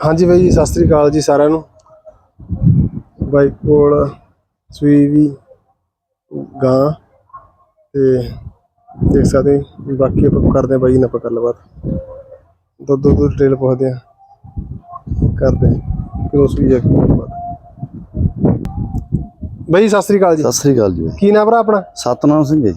ਹਾਂਜੀ ਬਾਈ ਜੀ, ਸਤਿ ਸ੍ਰੀ ਅਕਾਲ ਜੀ ਸਾਰਿਆਂ ਨੂੰ। ਬਾਈ ਕੋਲ ਸੂਈ ਵੀ ਗਾਂ ਤੇ ਦੇਖ ਸਕਦੇ ਹੋ ਬਾਕੀ ਆਪਾਂ ਕਰਦੇ ਹਾਂ ਬਾਈ ਨਾਲ ਆਪਾਂ ਗੱਲਬਾਤ। ਦੁੱਧ ਦੁੱਧ ਡਿਟੇਲ ਪੁੱਛਦੇ ਆ ਕਰਦੇ ਵੀ ਇੱਕ ਗੱਲਬਾਤ। ਬਾਈ ਸਤਿ ਸ੍ਰੀ ਅਕਾਲ ਜੀ। ਸਤਿ ਸ੍ਰੀ ਅਕਾਲ ਜੀ। ਕੀ ਨਾਮ ਭਰਾ ਆਪਣਾ? ਸਤਨਾਮ ਸਿੰਘ ਜੀ।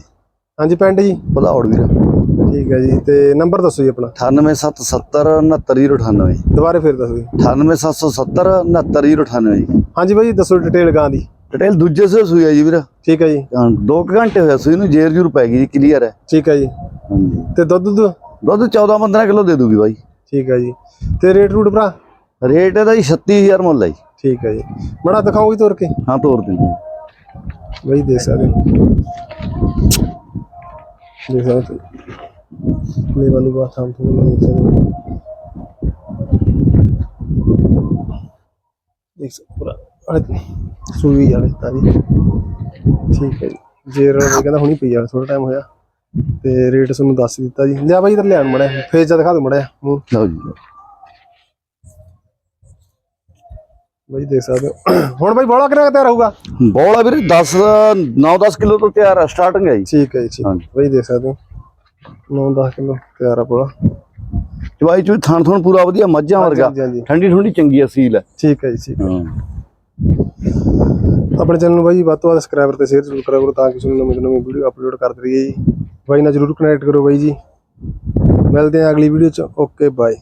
ਹਾਂਜੀ ਪਿੰਡ ਜੀ? ਭਦੌੜ ਵੀਰ। ਠੀਕ ਹੈ ਜੀ ਤੇ ਨੰਬਰ ਦੱਸੋ ਜੀ ਆਪਣਾ। 98770 69098 ਦੁਬਾਰੇ ਫਿਰ ਦੱਸੋ ਜੀ। 98770 69098 ਜੀ ਹਾਂਜੀ ਬਾਈ ਦੱਸੋ ਡਿਟੇਲ ਗਾਂ ਦੀ। ਡਿਟੇਲ ਦੂਜੇ ਸੇ ਸੂਈ ਹੈ ਜੀ ਵੀਰ। ਠੀਕ ਹੈ ਜੀ। ਹਾਂ, ਘੰਟੇ ਹੋਇਆ ਸੂਈ ਨੂੰ ਜੇਰ ਜੂਰ ਪੈ ਗਈ ਜੀ ਕਲੀਅਰ ਹੈ। ਠੀਕ ਹੈ ਜੀ। ਹਾਂਜੀ। ਤੇ ਦੁੱਧ ਦੁੱਧ? ਦੁੱਧ 14 15 ਕਿਲੋ ਦੇ ਦੂਗੀ ਬਾਈ। ਠੀਕ ਹੈ ਜੀ। ਤੇ ਰੇਟ ਰੂਟ ਭਰਾ? ਰੇਟ ਇਹਦਾ ਜੀ 36000 ਮੁੱਲ ਹੈ ਜੀ। ਠੀਕ ਹੈ ਜੀ। ਮੜਾ ਦਿਖਾਓਗੇ ਤੋਰ ਕੇ? ਹਾਂ ਤੋਰ ਦਿੰਦੇ ਬਈ ਦੇਖ ਸਕਦੇ ਦੇਖ ਸਕਦੇ ਨਹੀਂ ਸਕਦੇ ਦੇਖ ਸਕਦੇ ਪੂਰਾ ਅਰੇ ਸੂਈ ਵਾਲੇ ਤਾਰੀ। ਠੀਕ ਹੈ ਜੀ। ਜੇਰ ਕਹਿੰਦਾ ਹੁਣੀ ਪਈ ਆ ਥੋੜਾ ਟਾਈਮ ਹੋਇਆ। ਤੇ ਰੇਟ ਤੁਹਾਨੂੰ ਦੱਸ ਦਿੱਤਾ ਜੀ। ਲਿਆ ਬਾਈ ਇਧਰ ਲਿਆਣ ਮੜਿਆ ਫੇਸ ਜਾ ਦਿਖਾ ਦੋ ਮੜਿਆ ਮੂੰਹ ਲਓ ਜੀ। ਬਈ ਦੇਖ ਸਕਦੇ ਹੋ। ਹੁਣ ਬਈ ਬੋਲਾ ਕਿੰਨਾ ਤਿਆਰ ਹੋਊਗਾ? ਬੋਲ ਵੀਰੇ 10 9 10 ਕਿਲੋ ਤੋਂ ਤਿਆਰ ਹੈ ਸਟਾਰਟਿੰਗ ਹੈ ਜੀ। ਠੀਕ ਹੈ ਜੀ ਠੀਕ। ਬਈ ਦੇਖ ਸਕਦੇ ਹੋ। 9-10 ਕਿਲੋ ਤਿਆਰ ਆ ਬੋਲਾ ਚਵਾਈ ਚੂਈ ਥਣ ਥਣ ਪੂਰਾ ਵਧੀਆ ਮੱਝਾਂ ਵਰਗਾ। ਹਾਂਜੀ ਹਾਂਜੀ। ਠੰਡੀ ਠੰਡੀ ਚੰਗੀ ਅਸੀਲ ਹੈ ਠੀਕ ਹੈ ਜੀ ਠੀਕ ਆਪਣੇ ਚੈਨਲ ਨੂੰ ਬਾਈ ਵੱਧ ਤੋਂ ਵੱਧ ਸਬਸਕ੍ਰਾਈਬਰ ਤੇ ਸ਼ੇਅਰ ਜ਼ਰੂਰ ਕਰਿਆ ਕਰੋ ਤਾਂ ਕਿ ਤੁਹਾਨੂੰ ਨਵੀਂ ਤੋਂ ਨਵੀਂ ਵੀਡੀਓ ਅਪਲੋਡ ਕਰਦੇ ਰਹੀਏ ਜੀ। ਬਾਈ ਨਾਲ ਜ਼ਰੂਰ ਕਨੈਕਟ ਕਰੋ ਬਾਈ ਜੀ। ਮਿਲਦੇ ਹਾਂ ਅਗਲੀ ਵੀਡੀਓ ਚ। Okay bye